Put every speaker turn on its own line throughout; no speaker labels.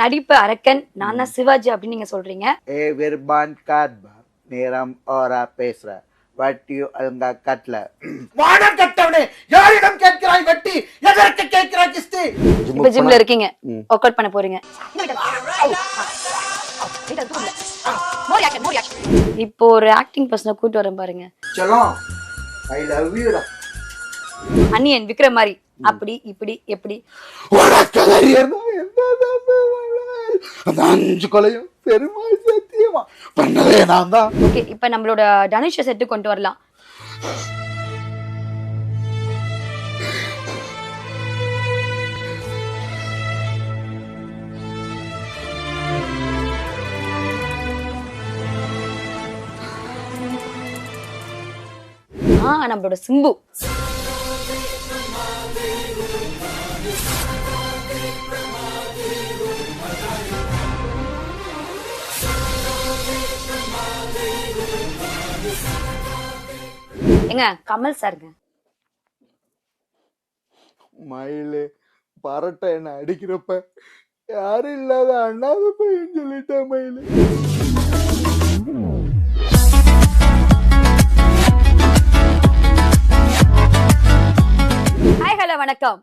நடிப்பு அரக்கன் நான் தான் சிவாஜி அப்படின்னு நீங்க சொல்றீங்க.
ஏ விர்பான் காத்பா நேரம் ஓரா பேசுற. வட்டி அங்க கட்ல வானம் கட்டவனே யாரிடம் கேட்கிறாய் வட்டி? எதற்கு கேட்கிறாய் கிஸ்தி?
இப்ப ஜிம்ல இருக்கீங்க. ஒர்க் அவுட் பண்ண போறீங்க. இப்போ ஒரு ஆக்டிங் பர்சனை கூட்டு வரேன் பாருங்க.
செல்லம் I love you
Anniyan Vikram மாதிரி அப்படி இப்படி எப்படி?
அந்த அஞ்சு கொலையும் பெருமாள் சத்தியமா பண்ணதே நான் தான்.
ஓகே இப்ப நம்மளோட தனுஷ செட்டு கொண்டு வரலாம். ஆ நம்மளோட சிம்பு. ஏங்க கமல் சாருங்க.
மயிலு பரட்டை என்ன அடிக்கிறப்ப யாரும் இல்லாத அண்ணாத பையன் சொல்லிட்டேன் மயிலு.
ஹாய் ஹலோ வணக்கம்.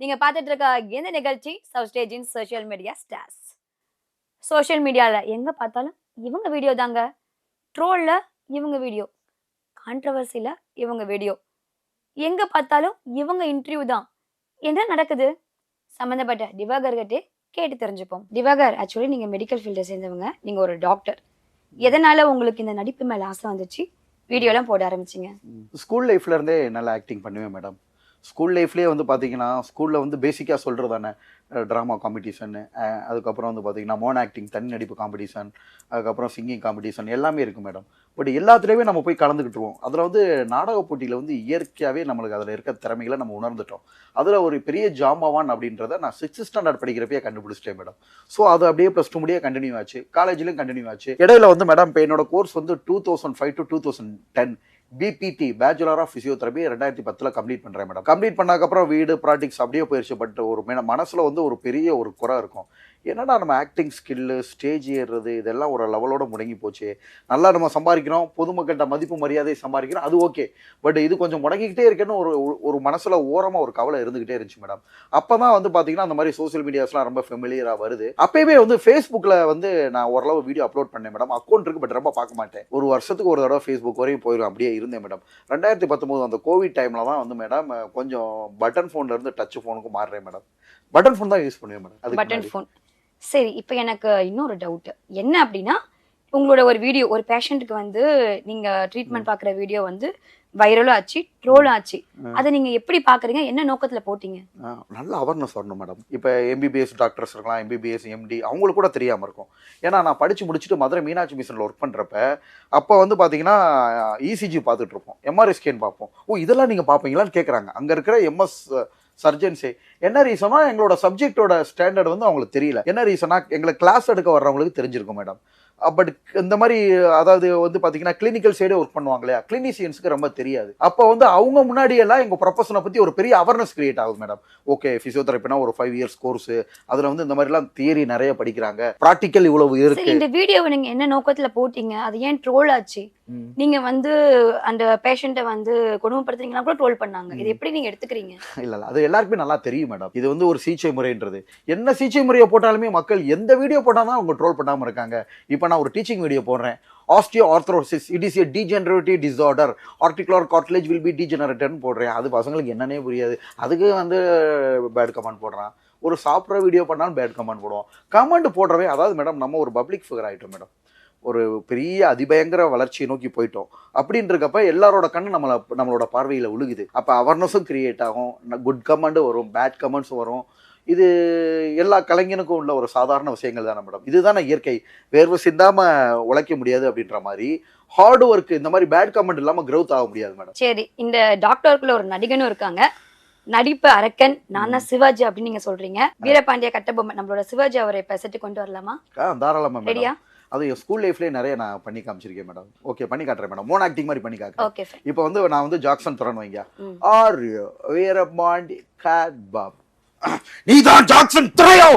நீங்க பார்த்துட்டு இருக்க எந்த நிகழ்ச்சி சவுத் ஸ்டேஜின் சோஷியல் மீடியா ஸ்டார்ஸ் சோஷியல் மீடியால எங்க பார்த்தாலும் இவங்க வீடியோ தாங்க. ட்ரோல்ல இவங்க வீடியோ கான்ட்ரவர்சியில் இவங்க வீடியோ எங்கே பார்த்தாலும் இவங்க இன்டர்வியூ தான். என்ன நடக்குது? சம்மந்தப்பட்ட திவாகர்கிட்டே கேட்டு தெரிஞ்சுப்போம். திவாகர் ஆக்சுவலி நீங்கள் மெடிக்கல் ஃபீல்டை சேர்ந்தவங்க. நீங்கள் ஒரு டாக்டர் எதனால் உங்களுக்கு இந்த நடிப்பு மேலே ஆசை வந்துச்சு? வீடியோலாம் போட ஆரம்பிச்சிங்க.
ஸ்கூல் லைஃப்லேருந்தே நல்லா ஆக்டிங் பண்ணுவேன் மேடம் ஸ்கூல் லைஃப்லேயே வந்து பார்த்தீங்கன்னா ஸ்கூலில் வந்து பேசிக்காக சொல்கிறது தானே. ட்ராமா காம்படிஷனு அதுக்கப்புறம் வந்து பார்த்தீங்கன்னா மோன் ஆக்டிங் தனி நடிப்பு காம்படிஷன் அதுக்கப்புறம் சிங்கிங் காம்படிஷன் எல்லாமே இருக்குது மேடம் பட் எல்லாத்துலேயுமே நம்ம போய் கலந்துக்கிட்டுருவோம் அதில் வந்து நாடக போட்டியில் வந்து இயற்கையாகவே நம்மளுக்கு அதில் இருக்க திறமைகளை நம்ம உணர்ந்துட்டோம். அதில் ஒரு பெரிய ஜாம்பவான் அப்படின்றத நான் சிக்ஸ்த் ஸ்டாண்டர்ட் படிக்கிறப்பே கண்டுபிடிச்சிட்டேன் மேடம் ஸோ அது அப்படியே ப்ளஸ் டூ முடியே கண்டினியூ ஆச்சு. காலேஜ்லேயும் கண்டினியூ ஆச்சு. இடையில வந்து மேடம் இப்போ என்னோட கோர்ஸ் வந்து two thousand five to two thousand ten BPT bachelor of physiotherapy ரெண்டாயிரத்தி பத்தில் கம்ப்ளீட் பண்ணுறேன் மேடம் கம்ப்ளீட் பண்ணதுக்கப்புறம் வீடு ப்ராக்டிக்ஸ் அப்படியே போயிடுச்சு பட் ஒரு மனசில் வந்து ஒரு பெரிய ஒரு குறை இருக்கும். என்னடா நம்ம ஆக்டிங் ஸ்கில்லு ஸ்டேஜ் ஏறுறது இதெல்லாம் ஒரு லெவலோட முடங்கி போச்சு. நல்லா நம்ம சம்பாதிக்கிறோம் பொதுமக்கள்கிட்ட மதிப்பு மரியாதை சம்பாதிக்கிறோம் அது ஓகே பட் இது கொஞ்சம் முடங்கிக்கிட்டே இருக்கேன்னு ஒரு ஒரு மனசில் ஓரமாக ஒரு கவலை இருந்துக்கிட்டே இருந்துச்சு மேடம் அப்போ தான் வந்து பார்த்தீங்கன்னா அந்த மாதிரி சோஷியல் மீடியாஸ்லாம் ரொம்ப ஃபெமிலியராக வருது. அப்பயுமே வந்து ஃபேஸ்புக்கில் வந்து நான் ஓரளவு வீடியோ அப்லோட் பண்ணேன் மேடம் அக்கௌண்ட் இருக்கு பட் ரொம்ப பார்க்க மாட்டேன். ஒரு வருஷத்துக்கு ஒரு தடவை ஃபேஸ்புக் வரையும் போயிடும் அப்படியே இருந்தேன் மேடம் ரெண்டாயிரத்தி பத்தொம்போது அந்த கோவிட் டைமில் தான் வந்து மேடம் கொஞ்சம் பட்டன் ஃபோன்ல இருந்து டச் ஃபோனுக்கு மாறுறேன் மேடம் பட்டன் ஃபோன் தான் யூஸ் பண்ணுவேன் மேடம் அதுக்கு
பட்டன். ஃபோன் சரி இப்போ எனக்கு இன்னொரு டவுட் என்ன அப்படின்னா உங்களோட ஒரு வீடியோ ஒரு பேஷண்ட்டுக்கு வந்து நீங்க ட்ரீட்மெண்ட் பார்க்குற வீடியோ வந்து வைரலும் ஆச்சு ட்ரோலும் ஆச்சு. அதை நீங்க எப்படி பாக்குறீங்க என்ன நோக்கத்துல போட்டீங்க?
நல்ல அவேர்னஸ் வரணும் மேடம் இப்போ எம்பிபிஎஸ் டாக்டர்ஸ் இருக்கலாம் எம்பிபிஎஸ் எம்டி அவங்களுக்கு கூட தெரியாமல் இருக்கும். ஏன்னா நான் படித்து முடிச்சுட்டு மதுரை மீனாட்சி மிஷனில் ஒர்க் பண்ணுறப்ப அப்போ வந்து பார்த்தீங்கன்னா இசிஜி பார்த்துட்டு இருப்போம். எம்ஆர்ஐ ஸ்கேன் பார்ப்போம். ஓ இதெல்லாம் நீங்கள் பார்ப்பீங்களான்னு கேட்குறாங்க அங்கே இருக்கிற எம்எஸ் சர்ஜன்ஸே என்ன ரீசனா எங்களோட சப்ஜெக்டோட ஸ்டாண்டர்ட் வந்து அவங்களுக்கு தெரியல. என்ன ரீசனா எங்களை கிளாஸ் எடுக்க வர்றவங்களுக்கு தெரிஞ்சிருக்கும் மேடம் பட் இந்த மாதிரி அதாவது வந்து பார்த்தீங்கன்னா கிளினிக்கல் சைடே ஒர்க் பண்ணுவாங்க இல்லையா? கிளினிசியன்ஸுக்கு ரொம்ப தெரியாது. அப்போ வந்து அவங்க முன்னாடி எல்லாம் எங்கள் ப்ரொஃபஷனை பற்றி ஒரு பெரிய அவேர்னஸ் கிரியேட் ஆகுது மேடம் ஓகே ஃபிசியோதெரப்பினா ஒரு ஃபைவ் இயர்ஸ் கோர்ஸ் அதில் வந்து இந்த மாதிரிலாம் தியரி நிறைய படிக்கிறாங்க. ப்ராக்டிக்கல் இவ்வளவு இருக்கு.
இந்த வீடியோவை நீங்கள் என்ன நோக்கத்தில் போட்டீங்க? அது ஏன் ட்ரோல் ஆச்சு? நீங்க வந்து அந்த பேஷண்ட்டை வந்து கொடுமைப்படுத்துறீங்களா கூட ட்ரோல் பண்ணாங்க. இது எப்படி நீங்க எடுத்துக்கிறீங்க?
இல்ல இல்ல. அது எல்லாருக்குமே நல்லா தெரியும் மேடம் இது வந்து ஒரு சிகிச்சை முறைன்றது. என்ன சிகிச்சை முறையை போட்டாலுமே மக்கள் எந்த வீடியோ போட்டாலும் அவங்க ட்ரோல் பண்ணாம இருக்காங்க. இப்போ நான் ஒரு டீச்சிங் வீடியோ போடுறேன். Osteoarthrosis it is a degenerative disorder articular cartilage will be டீஜெனரேட்டர்னு போடுறேன். அது பசங்களுக்கு என்னன்னே புரியாது. அதுக்கு வந்து பேட் கமெண்ட் போடுறான். ஒரு சாப்பிட்ற வீடியோ பண்ணாலும் பேட் கமெண்ட் போடுவோம் கமெண்ட் போடுறவே அதாவது மேடம் நம்ம ஒரு பப்ளிக் ஃபிகர் ஆகிட்டோம் மேடம் ஒரு பெரிய அதிபயங்கர வளர்ச்சியை நோக்கி போயிட்டோம். அப்படின்றக்கப்ப எல்லாரோட கண்ணு நம்மளை நம்மளோட பார்வையில் உழுகுது. அப்போ அவேர்னஸும் கிரியேட் ஆகும். குட் கமெண்ட் வரும் பேட் கமெண்ட்ஸும் வரும். இது எல்லா கலைஞனுக்கும் உள்ள ஒரு சாதாரண விஷயங்கள் தானே மேடம். இதுதானே இயற்கை. வேர்வை சிந்தாம உழைக்க முடியாது அப்படின்ற மாதிரி ஹார்ட் ஒர்க் இந்த மாதிரி பேட் கமெண்ட் இல்லாம growth ஆக முடியாது மேடம்.
சரி இந்த டாக்டருக்குள்ள ஒரு நடிகனும் இருக்காங்க. நடிப்பு அரக்கன் நான் தான் சிவாஜி அப்படின்னு நீங்க சொல்றீங்க. வீரபாண்டிய கட்டபொம்மை நம்மளோட சிவாஜி அவரை இப்ப செட்டு கொண்டு வரலாமா?
தாராளமா
ரெடியா
அது என் ஸ்கூல் லைஃப்லேயே நிறைய நான் பண்ணி காமிச்சிருக்கேன் மேடம் ஓகே பண்ணி காட்டுறேன் மேடம் மோன் ஆக்டிங் மாதிரி பண்ணி காட்டுறேன். இப்போ வந்து நான் வந்து ஜாக்சன் துறன் வைங்க.
ம்.
ஆர்யோ வீரபாண்டி காட் பாப் நீதான் ஜாக்சன் துறையோ?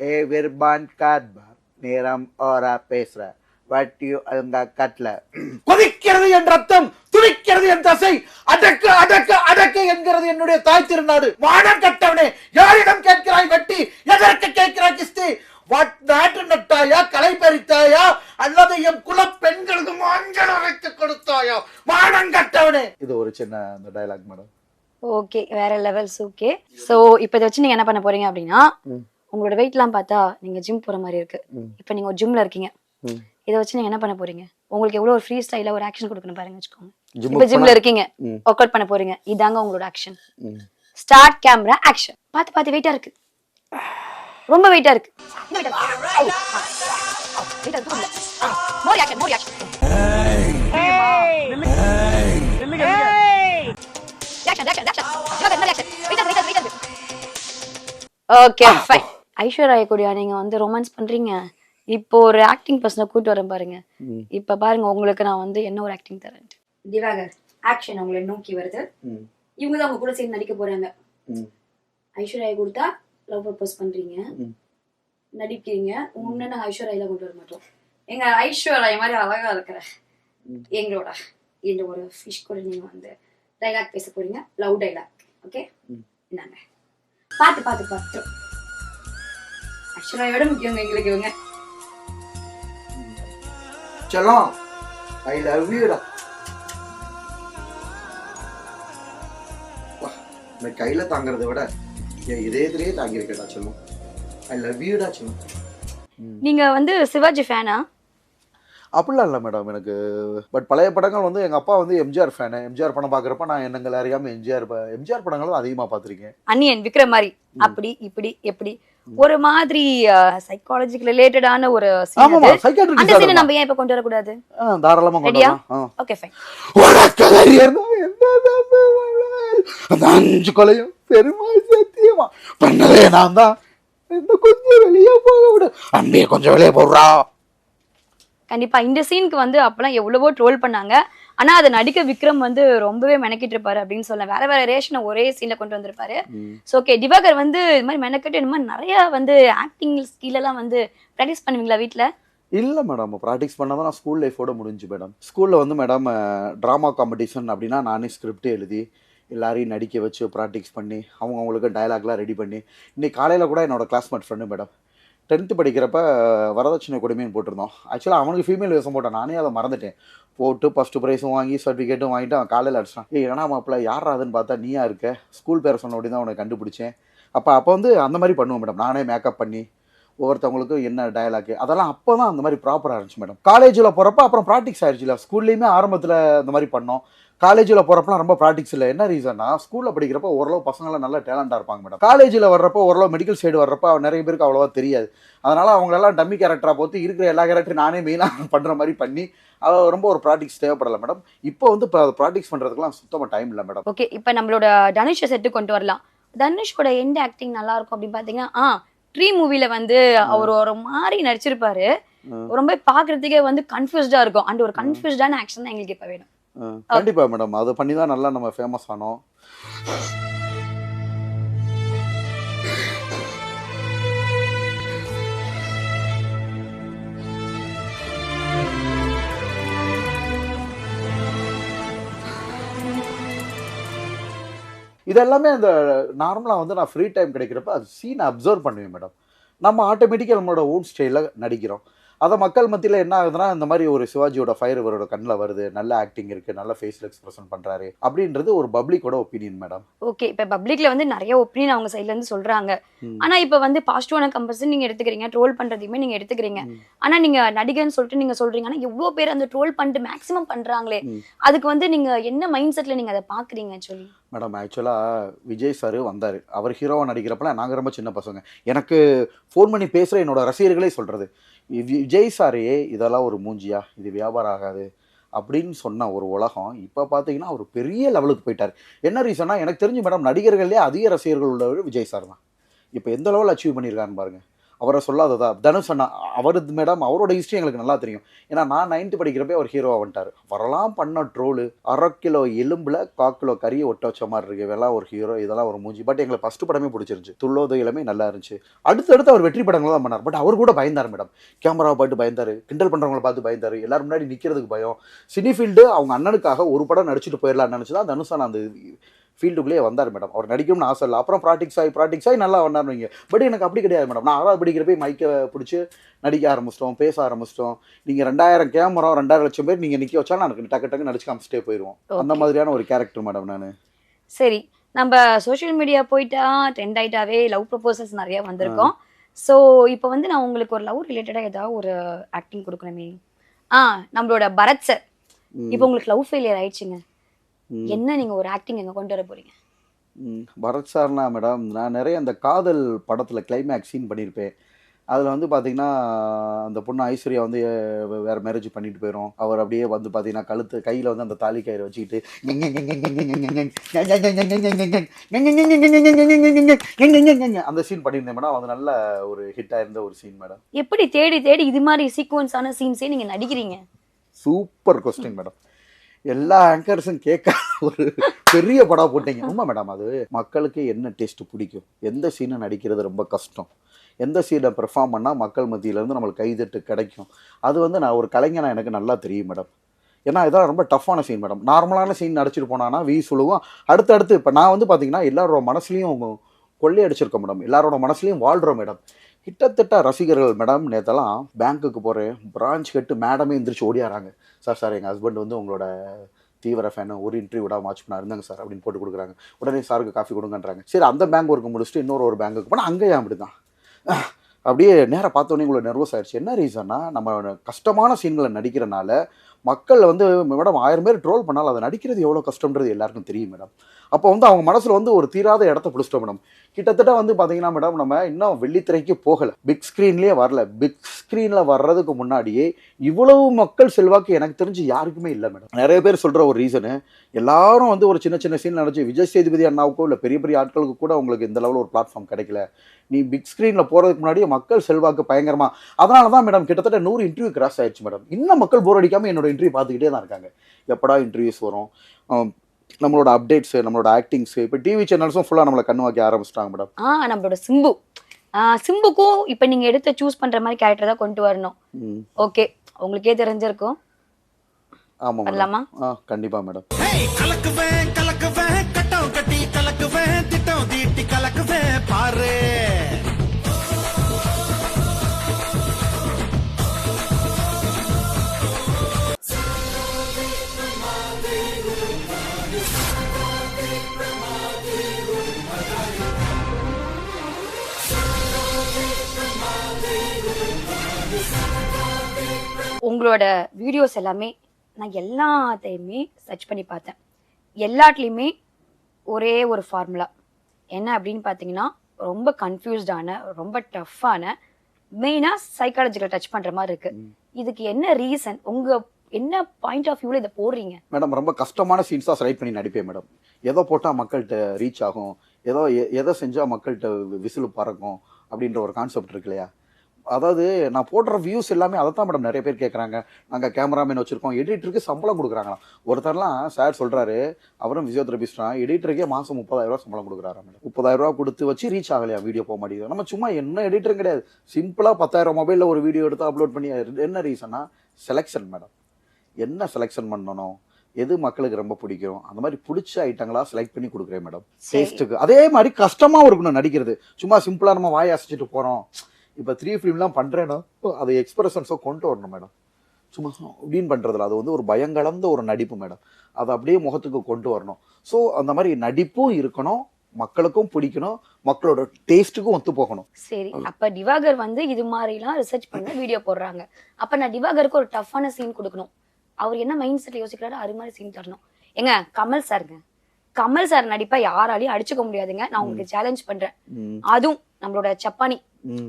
ஏ விர்பான் கார்பா நேரம் ஓரா பேசுற. வட்டியோ அங்க கட்ல கொதிக்கிறது என் ரத்தம் துடிக்கிறது என் தசை. அடக்கு அடக்கு அடக்கு என்கிறது என்னுடைய தாய் திருநாடு. கட்டவனே யாரிடம் கேட்கிறாய் வெட்டி எதற்கு கேட்கிறாய் கிஸ்தி வாட் நாட்டு நட்டாயா களை பறித்தாயா அல்லது என் குல பெண்களுக்கு மஞ்சள் அரைத்து கொடுத்தாயா மானம் கட்டவனே இது ஒரு சின்ன அந்த டயலாக் மேடம்
ஓகே வேற லெவல்ஸ் ஓகே சோ இப்போ இதை வச்சு நீங்க என்ன பண்ண போறீங்க அப்படின்னா. உங்களோட வெயிட்லாம் பார்த்தா நீங்க ஜிம் போற மாதிரி இருக்கு. இப்போ நீங்க ஒரு ஜிம்ல இருக்கீங்க. இதை வச்சு நீங்க என்ன பண்ண போறீங்க? உங்களுக்கு எவ்வளவு ஒரு ஃப்ரீ ஸ்டைல ஒரு ஆக்ஷன் கொடுக்கணும் பாருங்க வச்சுக்கோங்க. இப்போ ஜிம்ல இருக்கீங்க. ஒர்க் அவுட் பண்ண போறீங்க. இதாங்க உங்களோட ஆக்ஷன் ஸ்டார்ட் கேமரா ஆக்ஷன் பார்த்து பார்த்து வெயிட்டா இருக்கு. ரொம்ப வெயிட்டா இருக்கு. ஓகே ஃபைன் ஐஸ்வர்யா கூடிய நீங்க வந்து ரொமான்ஸ் பண்றீங்க. இப்போ ஒரு ஆக்டிங் பர்சனை கூட்டு வரேன் பாருங்க. இப்ப பாருங்க உங்களுக்கு நான் வந்து என்ன ஒரு ஆக்டிங் தரேன். திவாகர் ஆக்ஷன் உங்களை நோக்கி வருது. இவங்க தான் உங்க கூட சேர்ந்து நடிக்க போறாங்க. ஐஸ்வர்யா கொடுத்தா லவ் ப்ரப்போஸ் பண்றீங்க. நடிக்கிறீங்க. உன்ன நாங்க ஐஸ்வர்யால கொண்டு வர மாட்டோம். எங்க ஐஸ்வர்யா மாதிரி அழகா இருக்கிற. எங்களோட இந்த ஒரு ஃபிஷ் கூட நீங்க வந்து டைலாக் பேச போறீங்க. Love dialogue okay. இந்தாங்க. பார்த்து பார்த்து பார்த்து ஐஸ்வர்யாவோட முக்கியங்க எங்களுக்கு இவங்க.
செல்லம் ஐ லவ் யூடா இந்த கையில தாங்கறதை விட என் இதயத்திலேயே தாங்கியிருக்கேடா செல்லம். ஐ லவ் யூடா செல்லம்.
நீங்க வந்து சிவாஜி ஃபேனா
அப்படிலாம் இல்லை மேடம் எனக்கு. பட் பழைய படங்கள் வந்து எங்கள் அப்பா வந்து எம்ஜிஆர் ஃபேனு எம்ஜிஆர் படம் பார்க்குறப்ப நான் என்னங்களை அறியாமல் எம்ஜிஆர் எம்ஜிஆர் படங்கள் தான் அதிகமாக பார்த்துருக்கேன்.
அன்னியன் விக்ரம் மாதிரி அப்படி இப்படி எப்படி? ஒரு மாதிரி சைக்காலஜிக்கு ரிலேட்டடான ஒரு. அந்த சீனை நம்ம ஏன் இப்ப கொண்டு வரக்கூடாது?
தாராளமாக கொண்டு.
Okay fine?
அந்த அஞ்சு கொலையும் பெருமாள் சத்தியமா. பண்ணதே நான் தான் என்ன கொஞ்சம் வெளியே போக விடு அம்பியை கொஞ்சம் வெளியே போடுறா.
கண்டிப்பா. இந்த சீனுக்கு வந்து அப்பெல்லாம் எவ்வளவோ ட்ரோல் பண்ணாங்க. ஆனா அதை நடிக்க விக்ரம் வந்து ரொம்பவே மெனக்கிட்டு இருப்பாரு அப்படின்னு சொல்லலாம். வேற வேற ரேஷனை ஒரே சீன்ல கொண்டு வந்திருப்பாரு. ஸோ ஓகே திவாகர் வந்து இது மாதிரி மெனக்கட்டு இந்த மாதிரி நிறைய வந்து ஆக்டிங் ஸ்கில் எல்லாம் வந்து ப்ராக்டிஸ் பண்ணுவீங்களா வீட்ல?
இல்லை மேடம் ப்ராக்டிஸ் பண்ணதான் நான் ஸ்கூல் லைஃபோட முடிஞ்சு மேடம் ஸ்கூலில் வந்து மேடம் ட்ராமா காம்படிஷன் அப்படின்னா நானே ஸ்கிரிப்ட் எழுதி எல்லாரையும் நடிக்க வச்சு ப்ராக்டிஸ் பண்ணி அவங்க அவங்களுக்கு டயலாக்லாம் ரெடி பண்ணி இன்னைக்கு காலையில் கூட என்னோட கிளாஸ்மேட் ஃப்ரெண்டு மேடம் டென்த்து படிக்கிறப்ப வரதட்சணை கொடுமைன்னு போட்டிருந்தோம். ஆக்சுவலாக அவனுக்கு ஃபீமேல் வேஷம் போட்டான். நானே அதை மறந்துட்டேன். போட்டு ஃபஸ்ட்டு ப்ரைஸும் வாங்கி சர்டிஃபிகேட்டும் வாங்கிட்டு அவன் காலையில் அடிச்சான் ஏ ஏன்னா மாப்பிள்ள யார் அதுன்னு பார்த்தா நீயா இருக்க? ஸ்கூல் பேர் சொன்ன உடனே தான் அவனை கண்டுபிடிச்சேன். அப்போ அப்போ வந்து அந்த மாதிரி பண்ணுவோம் மேடம் நானே மேக்கப் பண்ணி ஒவ்வொருத்தவங்களுக்கும் என்ன டயலாக் அதெல்லாம் அப்போ தான் அந்த மாதிரி ப்ராப்பராக இருந்துச்சு மேடம் காலேஜில் போகிறப்ப அப்புறம் ப்ராக்டிக்ஸ் ஆயிடுச்சுல ஸ்கூல்லேயுமே ஆரம்பத்தில் இந்த மாதிரி பண்ணோம். காலேஜில் போகிறப்பலாம் ரொம்ப ப்ராக்டிக்ஸ் இல்லை. என்ன ரீசன்னா ஸ்கூலில் படிக்கிறப்ப ஓரளவு பசங்களாம் நல்ல டேலண்டாக இருப்பாங்க மேடம் காலேஜில் வர்றப்போ ஓரளவு மெடிக்கல் சைடு வர்றப்ப நிறைய பேருக்கு அவ்வளோவா தெரியாது. அதனால் அவங்களெல்லாம் டம்மி கேரக்டராக போட்டு இருக்கிற எல்லா கேரக்டரும் நானே மெயினாக பண்ணுற மாதிரி பண்ணி ரொம்ப ஒரு ப்ராக்டிக்ஸ் தேவைப்படலை மேடம் இப்போ வந்து இப்போ ப்ராக்டிக்ஸ் பண்ணுறதுக்குலாம் சுத்தமாக டைம் இல்லை மேடம்
ஓகே இப்போ நம்மளோட தனுஷை செட்டு கொண்டு வரலாம். தனுஷோட எந்த ஆக்டிங் நல்லா இருக்கும் அப்படின்னு பாத்தீங்கன்னா ஆ ட்ரீ மூவில வந்து அவர் ஒரு மாதிரி நடிச்சிருப்பாரு. ரொம்ப பாக்குறதுக்கே வந்து கன்ஃபியூஸ்டா இருக்கும். அண்ட் ஒரு கன்ஃபியூஸ்டான ஆக்ஷன் தான் எங்களுக்கு இப்ப வேணும்.
கண்டிப்பாக மேடம். அதை பண்ணி தான் நல்லா நம்ம ஃபேமஸ் ஆனோம். இதெல்லாமே அந்த நார்மலாக வந்து நான் ஃப்ரீ டைம் கிடைக்கிறப்ப அது சீனை அப்சர்வ் பண்ணுவேன் மேடம். நம்ம ஆட்டோமேட்டிக்காக நம்மளோட ஓன் ஸ்டைலில் நடிக்கிறோம். அதை மக்கள் மத்தியில் என்ன ஆகுதுன்னா இந்த மாதிரி ஒரு சிவாஜியோட ஃபயர் இவரோட கண்ணில் வருது. நல்ல ஆக்டிங் இருக்குது நல்ல ஃபேஸில் எக்ஸ்பிரஷன் பண்ணுறாரு அப்படின்றது ஒரு பப்ளிக்கோட ஒப்பீனியன் மேடம்
ஓகே இப்ப பப்ளிக்ல வந்து நிறைய ஒப்பீனியன் அவங்க சைடுல இருந்து சொல்றாங்க. ஆனா இப்ப வந்து பாசிட்டிவான கம்பல்சன் நீங்க எடுத்துக்கிறீங்க ட்ரோல் பண்றதையுமே நீங்க எடுத்துக்கிறீங்க. ஆனா நீங்க நடிகர்னு சொல்லிட்டு நீங்க சொல்றீங்க ஆனா எவ்வளவு பேர் அந்த ட்ரோல் பண்ணிட்டு மேக்ஸிமம் பண்றாங்களே. அதுக்கு வந்து நீங்க என்ன மைண்ட் செட்ல நீங்க அதை பாக்குறீங்க சொல்லி
மேடம் ஆக்சுவலாக விஜய் சார் வந்தார். அவர் ஹீரோவாக நடிக்கிறப்பலாம் நாங்கள் ரொம்ப சின்ன பசங்க. எனக்கு ஃபோன் பண்ணி பேசுகிற என்னோட ரசிகர்களே சொல்கிறது விஜய் சாரே இதெல்லாம் ஒரு மூஞ்சியா? இது வியாபாரம் ஆகாது. அப்படின்னு சொன்ன ஒரு உலகம் இப்போ பார்த்தீங்கன்னா அவர் பெரிய லெவலுக்கு போயிட்டார். என்ன ரீசன்னா எனக்கு தெரிஞ்சு மேடம் நடிகர்களே அதிக ரசிகர்கள் உள்ளவர் விஜய் சார் தான். இப்போ எந்த லெவலில் அச்சீவ் பண்ணியிருக்காருன்னு பாருங்க. அவரை சொல்லாததா? தனுஷ் அண்ணா அவரது மேடம் அவரோட ஹிஸ்ட்ரி எங்களுக்கு நல்லா தெரியும். ஏன்னா நான் நைன்த்து படிக்கிறப்பே அவர் ஹீரோவாக வந்துட்டார் அவரெல்லாம் பண்ண ட்ரோலு அரை கிலோ எலும்பில் கால் கிலோ கறியை ஒட்ட வச்ச மாதிரி இருக்கு. இதெல்லாம் ஒரு ஹீரோ இதெல்லாம் ஒரு மூஞ்சி. பட் எங்களுக்கு ஃபர்ஸ்ட் படமே பிடிச்சிருந்துச்சு. துள்ளோது நல்லா இருந்துச்சு. அடுத்தடுத்து அவர் வெற்றி படங்கள் தான் பண்ணார். பட் அவர் கூட பயந்தார் மேடம். கேமராவை பார்த்து பயந்தார். கிண்டல் பண்ணுறவங்கள பார்த்து பயந்தார். எல்லாரும் முன்னாடி நிற்கிறதுக்கு பயம். சினி ஃபீல்டு அவங்க அண்ணனுக்காக ஒரு படம் நடிச்சுட்டு போயிடலாம்னு நினச்சி தான் தனுஷான அந்த ஃபீல்டுக்குள்ளேயே வந்தார் மேடம் அவர் நடிக்கணும்னு ஆசை இல்லை. அப்புறம் ப்ராக்டிக்ஸ் ஆகி ப்ராக்டிக்ஸ் ஆகி நல்லா வந்தார் வைங்க பட் எனக்கு அப்படி கிடையாது மேடம் நான் ஆறாவது படிக்கிறப்ப மைக்கை பிடிச்சி நடிக்க ஆரம்பிச்சிட்டோம் பேச ஆரம்பிச்சிட்டோம். நீங்கள் ரெண்டாயிரம் கேமரா ரெண்டாயிரம் லட்சம் பேர் நீங்கள் நிற்க வச்சா நான் டக்கு டக்கு நடிச்சு காமிச்சிட்டே போயிடுவோம் அந்த. மாதிரியான ஒரு கேரக்டர் மேடம் நான்.
சரி நம்ம சோஷியல் மீடியா போயிட்டா ட்ரெண்ட் ஆயிட்டாவே லவ் ப்ரொபோசல்ஸ் நிறைய வந்திருக்கோம். ஸோ இப்போ வந்து நான் உங்களுக்கு ஒரு லவ் ரிலேட்டடாக ஏதாவது ஒரு ஆக்டிங் கொடுக்கணுமே. ஆ நம்மளோட பரத் சார் இப்போ உங்களுக்கு லவ் ஃபெயிலியர் ஆயிடுச்சுங்க. என்ன நீங்க ஒரு ஆக்டிங் எங்க கொண்டு வர போறீங்க
பரத் சார்னா மேடம் நான் நிறைய அந்த காதல் படத்தில் கிளைமேக்ஸ் சீன் பண்ணியிருப்பேன் அதில் வந்து பார்த்தீங்கன்னா அந்த பொண்ணு ஐஸ்வர்யா வந்து வேற மேரேஜ் பண்ணிட்டு போயிடும் அவர் அப்படியே வந்து பார்த்தீங்கன்னா கழுத்து கையில் வந்து அந்த தாலி கயிறு வச்சுக்கிட்டு அந்த சீன் பண்ணியிருந்தேன் மேடம் அது நல்ல ஒரு ஹிட் ஆயிருந்த ஒரு சீன் மேடம்
எப்படி தேடி தேடி இது மாதிரி சீக்வன்ஸான சீன்ஸே நீங்க நடிக்கிறீங்க
சூப்பர் கொஸ்டின் மேடம் எல்லா ஆங்கர்ஸும் கேட்க ஒரு பெரிய படம் போட்டீங்க. ரொம்ப மேடம் அது. மக்களுக்கு என்ன டேஸ்ட் பிடிக்கும்? எந்த சீனை நடிக்கிறது ரொம்ப கஷ்டம்? எந்த சீனை பெர்ஃபார்ம் பண்ணால் மக்கள் மத்தியிலேருந்து நம்மளுக்கு கைதட்டு கிடைக்கும்? அது வந்து நான் ஒரு கலைஞனாக எனக்கு நல்லா தெரியும் மேடம் ஏன்னா இதெல்லாம் ரொம்ப டஃப்பான சீன் மேடம் நார்மலான சீன் நடிச்சிட்டு போனான்னா வீ சொல்லுவோம். அடுத்தடுத்து இப்போ நான் வந்து பார்த்தீங்கன்னா எல்லாரோட மனசுலையும் கொள்ளையடிச்சிருக்கேன் மேடம் எல்லாரோட மனசுலையும் வாழ்கிறோம் மேடம் கிட்டத்தட்ட ரசிகர்கள் மேடம் நேத்தெல்லாம் பேங்க்குக்கு போகிறேன் பிரான்ச் கட்டு மேடமே எந்திரிச்சு ஓடியாராங்க. சார் சார் எங்கள் ஹஸ்பண்ட் வந்து உங்களோட தீவிர ஃபேனு ஒரு இன்டர்வியூ விடாமல் வாட்ச் பண்ண இருந்தாங்க சார் அப்படின்னு போட்டு கொடுக்குறாங்க. உடனே சாருக்கு காஃபி கொடுங்கன்றாங்க. சரி அந்த பேங்க் ஒர்க்கு முடிச்சுட்டு இன்னொரு ஒரு பேங்க்குக்கு போனால் அங்கேயே அப்படி தான் அப்படியே நேராக பார்த்தோன்னே உங்களுக்கு நர்வஸ் ஆயிடுச்சு. என்ன ரீசன்னா நம்ம கஷ்டமான சீன்களை நடிக்கிறனால மக்கள் வந்து மேடம் ஆயிரம் பேர் ட்ரோல் பண்ணாலும் அதை நடிக்கிறது எவ்வளோ கஷ்டம்ன்றது எல்லாருக்கும் தெரியும் மேடம். அப்போ வந்து அவங்க மனசில் வந்து ஒரு தீராத இடத்த பிடிச்சிட்டோம் மேடம். கிட்டத்தட்ட வந்து பார்த்தீங்கன்னா மேடம் நம்ம இன்னும் வெள்ளித்திரைக்கு போகலை. பிக் ஸ்க்ரீன்லேயே வரல. பிக் ஸ்க்ரீனில் வர்றதுக்கு முன்னாடியே இவ்வளவு மக்கள் செல்வாக்கு எனக்கு தெரிஞ்சு யாருக்குமே இல்லை மேடம். நிறைய பேர் சொல்கிற ஒரு ரீசனு எல்லாரும் வந்து ஒரு சின்ன சின்ன சீன் நினச்சி விஜய் சேதுபதி அண்ணாவுக்கோ இல்லை பெரிய பெரிய ஆட்களுக்கு கூட உங்களுக்கு இந்த லெவலில் ஒரு பிளாட்ஃபார்ம் கிடைக்கல. நீ பிக் ஸ்க்ரீனில் போகிறதுக்கு முன்னாடியே மக்கள் செல்வாக்கு பயங்கரமாக அதனால தான் மேடம் கிட்டத்தட்ட நூறு இன்டர்வியூ கிராஸ் ஆயிடுச்சு மேடம். இன்னும் மக்கள் போர் அடிக்காமல் என்னோட இன்டர்வியூ பார்த்துக்கிட்டே தான் இருக்காங்க. எப்படா இன்டர்வியூஸ் வரும்? நம்மளோட அப்டேட்ஸு நம்மளோட ஆக்டிங்ஸு இப்போ டிவி சேனல்ஸும் ஃபுல்லாக நம்மளை கண்ணு வைக்க ஆரம்பிச்சிட்டாங்க மேடம்
ஆ நம்மளோட சிம்பு. ஆ, சிம்புக்கும் இப்போ நீங்க எடுத்த சூஸ் பண்ற மாதிரி கேரக்டர் தான் கொண்டு வரணும். ஓகே உங்களுக்கே தெரிஞ்சிருக்கும்.
ஆமாம்
பண்ணலாமா
ஆ கண்டிப்பாக மேடம்
கலக்குவேன் கலக்குவேன் கட்டம் கட்டி கலக்குவேன் திட்டம் தீட்டி கலக்குவேன் பாரு.
உங்களோட வீடியோஸ் எல்லாமே நான் எல்லாத்தையுமே சர்ச் பண்ணி பார்த்தேன். எல்லாத்துலேயுமே ஒரே ஒரு ஃபார்முலா என்ன அப்படின்னு பார்த்தீங்கன்னா ரொம்ப கன்ஃபியூஸ்டான ரொம்ப டஃப்பான மெயினாக சைக்காலஜிக்கல் டச் பண்ணுற மாதிரி இருக்கு. இதுக்கு என்ன ரீசன் உங்க என்ன பாயிண்ட் ஆஃப் வியூவில் இதை போடுறீங்க?
மேடம் ரொம்ப கஷ்டமான சீன்ஸ் தான் செலக்ட் பண்ணி நடிப்பேன் மேடம் எதை போட்டால் மக்கள்கிட்ட ரீச் ஆகும்? ஏதோ எதை செஞ்சால் மக்கள்கிட்ட விசிலு பறக்கும்? அப்படின்ற ஒரு கான்செப்ட் இருக்கு இல்லையா? அதாவது நான் போடுற வியூஸ் எல்லாமே அதை தான் மேடம் நிறைய பேர் கேட்குறாங்க நாங்கள் கேமராமேன் வச்சுருக்கோம் எடிட்டருக்கு சம்பளம் கொடுக்குறாங்களாம். ஒருத்தர்லாம் சார் சொல்கிறாரு அவரும் ஃபிசியோதெரபிஸ்ட் எடிட்டருக்கே மாதம் முப்பதாயிரரூவா சம்பளம் கொடுக்குறாரு மேடம் முப்பதாயிரரூவா கொடுத்து வச்சு ரீச் ஆகலையா வீடியோ போக மாட்டேங்குது. நம்ம சும்மா என்ன எடிட்டரும் கிடையாது. சிம்பிளாக பத்தாயிரம் மொபைலில் ஒரு வீடியோ எடுத்து அப்லோட் பண்ணி என்ன ரீசன்னா செலெக்ஷன் மேடம் என்ன செலெக்ஷன் பண்ணணும்? எது மக்களுக்கு ரொம்ப பிடிக்கும்? அந்த மாதிரி பிடிச்ச ஐட்டங்களா செலக்ட் பண்ணி கொடுக்குறேன் மேடம். டேஸ்ட்டுக்கு அதே மாதிரி கஷ்டமாவும் இருக்கணும் நடிக்கிறது. சும்மா சிம்பிளா நம்ம வாய் அசைச்சிட்டு போறோம். இப்போ த்ரீ ஃபிலிம்லாம் பண்றேன்னா அது எக்ஸ்பிரஷன்ஸோ கொண்டு வரணும் மேடம் சும்மா அப்படின்னு பண்றதுல அது வந்து ஒரு பயங்கலந்த ஒரு நடிப்பு மேடம் அதை அப்படியே முகத்துக்கு கொண்டு வரணும். ஸோ அந்த மாதிரி நடிப்பும் இருக்கணும் மக்களுக்கும் பிடிக்கணும் மக்களோட டேஸ்ட்டுக்கும் ஒத்து போகணும்.
சரி அப்ப திவாகர் வந்து இது மாதிரிலாம் ரிசர்ச் பண்ண வீடியோ போடுறாங்க. அப்ப நான் திவாகருக்கு ஒரு டஃப்பான சீன் கொடுக்கணும். அவர் என்ன மைண்ட் செட் யோசிக்கிறாரோ அது மாதிரி சீன் தரணும். ஏங்க கமல் சாருங்க. கமல் சார் நடிப்பா யாராலையும் அடிச்சுக்க முடியாதுங்க. நான் உங்களுக்கு சேலஞ்ச் பண்றேன். அதுவும் நம்மளோட சப்பானி.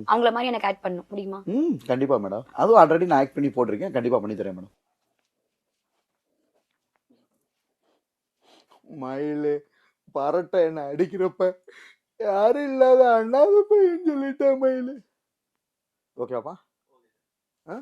அவங்கள மாதிரி எனக்கு ஆட் பண்ணணும். முடியுமா?
ம் கண்டிப்பா மேடம் அதுவும் ஆல்ரெடி நான் ஆக்ட் பண்ணி போட்டிருக்கேன். கண்டிப்பா பண்ணி தரேன் மேடம் மயிலு பரட்டை என்ன அடிக்கிறப்ப யாரும் இல்லாத அண்ணாத பையன் சொல்லிட்டேன் மயிலு. ஓகேவாப்பா ஆ?